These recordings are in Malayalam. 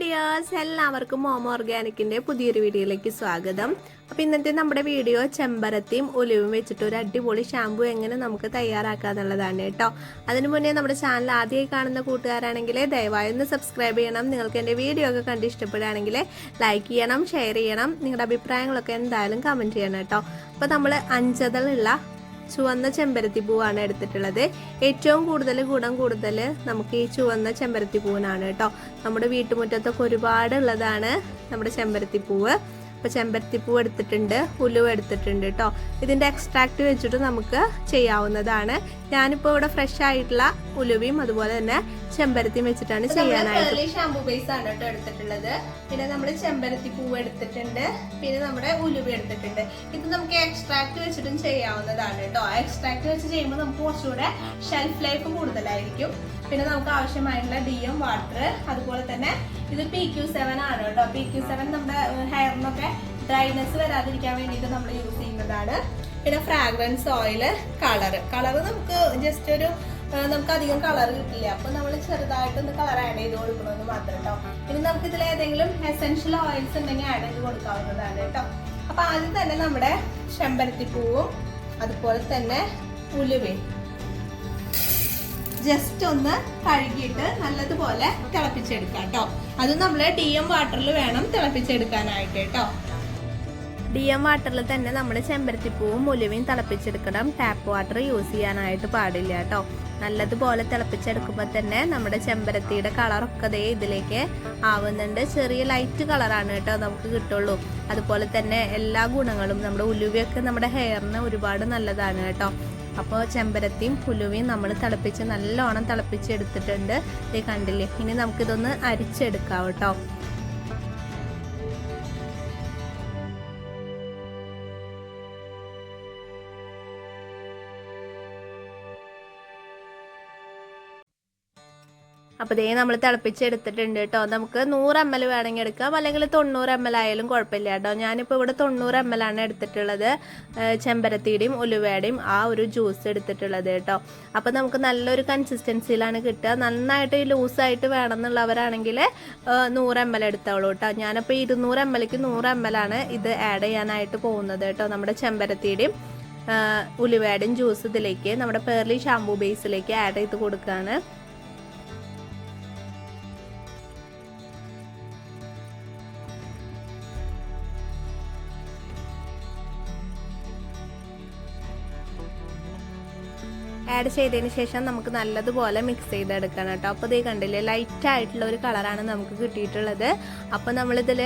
ഡിയേഴ്സ് എല്ലാവർക്കും മോമോ ഓർഗാനിക്കിന്റെ പുതിയൊരു വീഡിയോയിലേക്ക് സ്വാഗതം. അപ്പൊ ഇന്നത്തെ നമ്മുടെ വീഡിയോ ചെമ്പരത്തിയും ഒലിവും വെച്ചിട്ട് ഒരു അടിപൊളി ഷാമ്പു എങ്ങനെ നമുക്ക് തയ്യാറാക്കാന്നുള്ളതാണ് കേട്ടോ. അതിനു മുന്നേ നമ്മുടെ ചാനൽ ആദ്യമായി കാണുന്ന കൂട്ടുകാരാണെങ്കിൽ ദയവായി ഒന്ന് സബ്സ്ക്രൈബ് ചെയ്യണം. നിങ്ങൾക്ക് എന്റെ വീഡിയോ ഒക്കെ കണ്ട് ഇഷ്ടപ്പെടുകയാണെങ്കിൽ ലൈക്ക് ചെയ്യണം ഷെയർ ചെയ്യണം. നിങ്ങളുടെ അഭിപ്രായങ്ങളൊക്കെ എന്തായാലും കമന്റ് ചെയ്യണം കേട്ടോ. അപ്പോൾ നമ്മൾ അഞ്ചതളുള്ള ചുവന്ന ചെമ്പരത്തി പൂവാണ് എടുത്തിട്ടുള്ളത്. ഏറ്റവും കൂടുതൽ ഗുണം കൂടുതൽ നമുക്ക് ഈ ചുവന്ന ചെമ്പരത്തി പൂവിനാണ് കേട്ടോ. നമ്മുടെ വീട്ടുമുറ്റത്തൊക്കെ ഒരുപാട് ഉള്ളതാണ് നമ്മുടെ ചെമ്പരത്തി പൂവ്. അപ്പോൾ ചെമ്പരത്തി പൂവ് എടുത്തിട്ടുണ്ട് ഉലുവ എടുത്തിട്ടുണ്ട് കേട്ടോ ഇതിന്റെ എക്സ്ട്രാക്ട് വെച്ചിട്ട് നമുക്ക് ചെയ്യാവുന്നതാണ്. ഞാനിപ്പോൾ ഇവിടെ ഫ്രഷ് ആയിട്ടുള്ള ഉലുവയും അതുപോലെ തന്നെ ചെമ്പരത്തിയും വെച്ചിട്ടാണ് ചെയ്യാനായിട്ട് ഷാമ്പു ബേസ് ആണ് കേട്ടോ എടുത്തിട്ടുള്ളത്. പിന്നെ നമ്മൾ ചെമ്പരത്തി പൂവ് എടുത്തിട്ടുണ്ട് പിന്നെ നമ്മുടെ ഉലുവ എടുത്തിട്ടുണ്ട്. ഇത് നമുക്ക് എക്സ്ട്രാക്ട് വെച്ചിട്ടും ചെയ്യാവുന്നതാണ് കേട്ടോ എക്സ്ട്രാക്ട് വെച്ച് ചെയ്യുമ്പോൾ നമുക്ക് കുറച്ചുകൂടെ ഷെൽഫ് ലൈഫ് കൂടുതലായിരിക്കും. പിന്നെ നമുക്ക് ആവശ്യമായിട്ടുള്ള ഡി എം വാട്ടർ അതുപോലെ തന്നെ ഇത് പി ക്യു സെവൻ ആണ് കേട്ടോ. പി ക്യു സെവൻ നമ്മുടെ ഹെയറിനൊക്കെ ഡ്രൈനെസ് വരാതിരിക്കാൻ വേണ്ടിയിട്ട് നമ്മൾ യൂസ് ചെയ്യുന്നതാണ്. പിന്നെ ഫ്രാഗ്രൻസ് ഓയിൽ കളർ കളർ നമുക്ക് ജസ്റ്റ് ഒരു നമുക്ക് അധികം കളർ കിട്ടില്ല. അപ്പൊ നമ്മൾ ചെറുതായിട്ട് ചെറുതായിട്ടൊന്ന് കളർ ആഡ് ചെയ്ത് കൊടുക്കണമെന്ന് മാത്രം കേട്ടോ ഇനി നമുക്ക് ഇതിൽ ഏതെങ്കിലും എസെൻഷ്യൽ ഓയിൽസ് ഉണ്ടെങ്കിൽ ആഡ് ചെയ്ത് കൊടുക്കാവുന്നതാണ് കേട്ടോ അപ്പൊ ആദ്യം തന്നെ നമ്മുടെ ചെമ്പരത്തിപ്പൂവും അതുപോലെ തന്നെ ഉലുവയും. ജസ്റ്റ് ഒന്ന് കഴുകിയിട്ട് നല്ലതുപോലെ തിളപ്പിച്ചെടുക്കാം കേട്ടോ. അത് നമ്മൾ ഡി എം വാട്ടറിൽ വേണം തിളപ്പിച്ചെടുക്കാനായിട്ട് കേട്ടോ. ഡി എം വാട്ടറിൽ തന്നെ നമ്മൾ ചെമ്പരത്തിപ്പൂവും മുലുവയും തിളപ്പിച്ചെടുക്കണം. ടാപ്പ് വാട്ടർ യൂസ് ചെയ്യാനായിട്ട് പാടില്ല കേട്ടോ. നല്ലതുപോലെ തിളപ്പിച്ചെടുക്കുമ്പോൾ തന്നെ നമ്മുടെ ചെമ്പരത്തിയുടെ കളറൊക്കെ ദേ ഇതിലേക്ക് ആവുന്നുണ്ട്. ചെറിയ ലൈറ്റ് കളറാണ് കേട്ടോ നമുക്ക് കിട്ടുള്ളൂ. അതുപോലെ തന്നെ എല്ലാ ഗുണങ്ങളും നമ്മുടെ ഉലുവയൊക്കെ നമ്മുടെ ഹെയറിന് ഒരുപാട് നല്ലതാണ് കേട്ടോ. അപ്പോൾ ചെമ്പരത്തിയും പുലുവയും നമ്മൾ തിളപ്പിച്ച് നല്ലോണം തിളപ്പിച്ചെടുത്തിട്ടുണ്ട് ഇത് കണ്ടില്ലേ? ഇനി നമുക്കിതൊന്ന് അരിച്ചെടുക്കാം കേട്ടോ അപ്പോൾ ദേ നമ്മൾ തിളപ്പിച്ചെടുത്തിട്ടുണ്ട് കേട്ടോ. നമുക്ക് നൂറ് എം എൽ വേണമെങ്കിൽ എടുക്കാം. അല്ലെങ്കിൽ തൊണ്ണൂറ് എം എൽ ആയാലും കുഴപ്പമില്ല കേട്ടോ. ഞാനിപ്പോൾ ഇവിടെ തൊണ്ണൂറ് എം എൽ ആണ് എടുത്തിട്ടുള്ളത്. ചെമ്പരത്തിയുടെയും ഉലുവയുടെയും ആ ഒരു ജ്യൂസ് എടുത്തിട്ടുള്ളത് കേട്ടോ. അപ്പോൾ നമുക്ക് നല്ലൊരു കൺസിസ്റ്റൻസിയിലാണ് കിട്ടുക. നന്നായിട്ട് ലൂസായിട്ട് വേണമെന്നുള്ളവരാണെങ്കിൽ നൂറ് എം എൽ എടുത്തോളൂ കേട്ടോ. ഞാനിപ്പോൾ ഇരുന്നൂറ് എം എൽക്ക് നൂറ് എം എൽ ആണ് ഇത് ആഡ് ചെയ്യാനായിട്ട് പോകുന്നത് കേട്ടോ. നമ്മുടെ ചെമ്പരത്തിയുടെയും ഉലുവയുടെയും ജ്യൂസ് ഇതിലേക്ക് നമ്മുടെ പേർലി ഷാംപൂ ബേസിലേക്ക് ആഡ് ചെയ്ത് കൊടുക്കുകയാണ്. ആഡ് ചെയ്തതിന് ശേഷം നമുക്ക് നല്ലതുപോലെ മിക്സ് ചെയ്തെടുക്കണം കേട്ടോ. അപ്പോൾ ഇത് കണ്ടില്ലേ ലൈറ്റ് ആയിട്ടുള്ള ഒരു കളറാണ് നമുക്ക് കിട്ടിയിട്ടുള്ളത്. അപ്പോൾ നമ്മളിതിൽ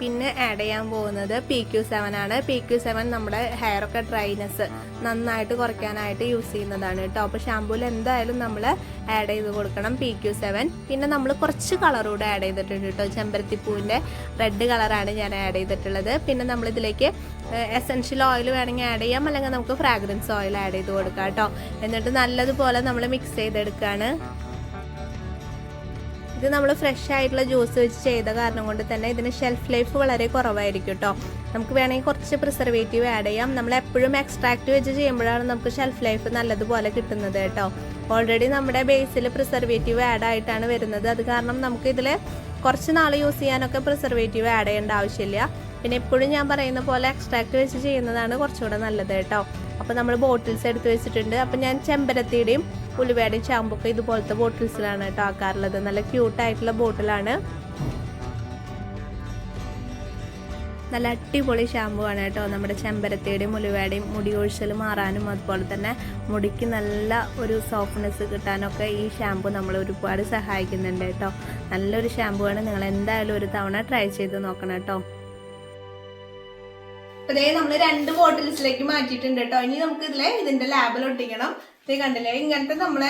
പിന്നെ ആഡ് ചെയ്യാൻ പോകുന്നത് പി ക്യു സെവൻ ആണ്. പി ക്യു സെവൻ നമ്മുടെ ഹെയറൊക്കെ ഡ്രൈനെസ് നന്നായിട്ട് കുറയ്ക്കാനായിട്ട് യൂസ് ചെയ്യുന്നതാണ് കേട്ടോ. അപ്പോൾ ഷാമ്പൂവിൽ എന്തായാലും നമ്മൾ ആഡ് ചെയ്ത് കൊടുക്കണം പി ക്യു സെവൻ പിന്നെ നമ്മൾ കുറച്ച് കളർ കൂടെ ആഡ് ചെയ്തിട്ടുണ്ട് കേട്ടോ. ചെമ്പരത്തിപ്പൂവിന്റെ റെഡ് കളറാണ് ഞാൻ ആഡ് ചെയ്തിട്ടുള്ളത്. പിന്നെ നമ്മളിതിലേക്ക് എസെൻഷ്യൽ ഓയിൽ വേണമെങ്കിൽ ആഡ് ചെയ്യാം. അല്ലെങ്കിൽ നമുക്ക് ഫ്രാഗ്രൻസ് ഓയിൽ ആഡ് ചെയ്ത് കൊടുക്കാം കേട്ടോ. എന്നിട്ട് നല്ലതുപോലെ നമ്മൾ മിക്സ് ചെയ്തെടുക്കുകയാണ് ഇത് നമ്മൾ ഫ്രഷ് ആയിട്ടുള്ള ജ്യൂസ് വെച്ച് ചെയ്ത കാരണം കൊണ്ട് തന്നെ ഇതിന് ഷെൽഫ് ലൈഫ് വളരെ കുറവായിരിക്കും കേട്ടോ നമുക്ക് വേണമെങ്കിൽ കുറച്ച് പ്രിസർവേറ്റീവ് ആഡ് ചെയ്യാം. നമ്മൾ എപ്പോഴും എക്സ്ട്രാക്ട് വെച്ച് ചെയ്യുമ്പോഴാണ് നമുക്ക് ഷെൽഫ് ലൈഫ് നല്ലതുപോലെ കിട്ടുന്നത് കേട്ടോ ഓൾറെഡി നമ്മുടെ ബേസിൽ പ്രിസർവേറ്റീവ് ആഡ് ആയിട്ടാണ് വരുന്നത്. അത് കാരണം നമുക്ക് ഇതിൽ കുറച്ച് നാൾ യൂസ് ചെയ്യാനൊക്കെ പ്രിസർവേറ്റീവ് ആഡ് ചെയ്യേണ്ട ആവശ്യമില്ല. പിന്നെ എപ്പോഴും ഞാൻ പറയുന്ന പോലെ എക്സ്ട്രാക്ട് വെച്ച് ചെയ്യുന്നതാണ് കുറച്ചുകൂടെ നല്ലത് കേട്ടോ അപ്പോൾ നമ്മൾ ബോട്ടിൽസ് എടുത്ത് വെച്ചിട്ടുണ്ട്. അപ്പോൾ ഞാൻ ചെമ്പരത്തിയുടെയും ഉലുവയുടെയും ഷാമ്പൊക്കെ ഇതുപോലത്തെ ബോട്ടിൽസിലാണ് കേട്ടോ ആക്കാറുള്ളത്. നല്ല ക്യൂട്ടായിട്ടുള്ള ബോട്ടിലാണ് നല്ല അടിപൊളി ഷാമ്പു ആണ് കേട്ടോ നമ്മുടെ ചെമ്പരത്തിയുടെയും മുലുവയുടെയും മുടി ഒഴിച്ചൽ മാറാനും അതുപോലെ തന്നെ മുടിക്ക് നല്ല ഒരു സോഫ്റ്റ്നെസ് കിട്ടാനൊക്കെ ഈ ഷാമ്പു നമ്മൾ ഒരുപാട് സഹായിക്കുന്നുണ്ട് കേട്ടോ. നല്ലൊരു ഷാമ്പു ആണ്. നിങ്ങൾ എന്തായാലും ഒരു തവണ ട്രൈ ചെയ്ത് നോക്കണം കേട്ടോ. അതേ നമ്മൾ രണ്ട് ബോട്ടിൽസിലേക്ക് മാറ്റിയിട്ടുണ്ട് കേട്ടോ ഇനി നമുക്ക് ഇതിലെ ഇതിന്റെ ലാബിൽ ഒട്ടിക്കണം. ഇത് കണ്ടില്ലേ? ഇങ്ങനത്തെ നമ്മൾ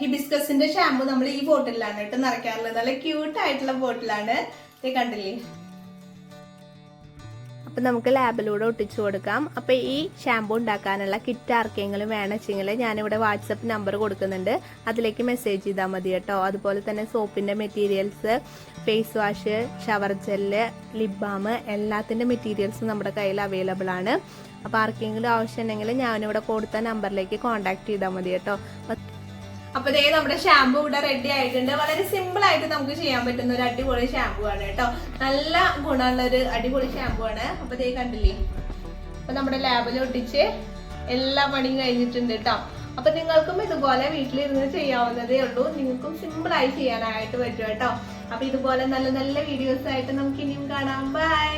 ഹിബിസ്കസിന്റെ ഷാമ്പു നമ്മൾ ഈ ബോട്ടിലാണ് കേട്ടോ നിറയ്ക്കാറുള്ളത്. നല്ല ക്യൂട്ട് ആയിട്ടുള്ള ബോട്ടിലാണ് ഇത് കണ്ടില്ലേ? അപ്പം നമുക്ക് ലാബിലൂടെ ഒട്ടിച്ചു കൊടുക്കാം. അപ്പോൾ ഈ ഷാമ്പൂ ഉണ്ടാക്കാനുള്ള കിറ്റ് ആർക്കെങ്കിലും വേണമെച്ചെങ്കിൽ ഞാനിവിടെ വാട്സപ്പ് നമ്പർ കൊടുക്കുന്നുണ്ട്. അതിലേക്ക് മെസ്സേജ് ചെയ്താൽ മതി കേട്ടോ. അതുപോലെ തന്നെ സോപ്പിന്റെ materials face wash shower gel lip balm എല്ലാത്തിന്റെ മെറ്റീരിയൽസും നമ്മുടെ കയ്യിൽ അവൈലബിൾ ആണ്. അപ്പോൾ ആർക്കെങ്കിലും ആവശ്യമുണ്ടെങ്കിൽ ഞാനിവിടെ കൊടുത്ത നമ്പറിലേക്ക് കോൺടാക്ട് ചെയ്താൽ മതി കേട്ടോ. അപ്പൊ ദേ നമ്മുടെ ഷാമ്പു ഇവിടെ റെഡി ആയിട്ടുണ്ട്. വളരെ സിമ്പിൾ ആയിട്ട് നമുക്ക് ചെയ്യാൻ പറ്റുന്ന ഒരു അടിപൊളി ഷാമ്പു ആണ് കേട്ടോ. നല്ല ഗുണമുള്ള ഒരു അടിപൊളി ഷാമ്പു ആണ്. അപ്പൊ ദേ കണ്ടില്ലേ? അപ്പൊ നമ്മുടെ ലാബിൽ ഒട്ടിച്ച് എല്ലാ പണിയും കഴിഞ്ഞിട്ടുണ്ട് കേട്ടോ. അപ്പൊ നിങ്ങൾക്കും ഇതുപോലെ വീട്ടിലിരുന്ന് ചെയ്യാവുന്നതേ ഉള്ളൂ. നിങ്ങൾക്കും സിമ്പിൾ ആയി ചെയ്യാനായിട്ട് പറ്റും കേട്ടോ. അപ്പൊ ഇതുപോലെ നല്ല നല്ല വീഡിയോസ് ആയിട്ട് നമുക്ക് ഇനിയും കാണാം. ബൈ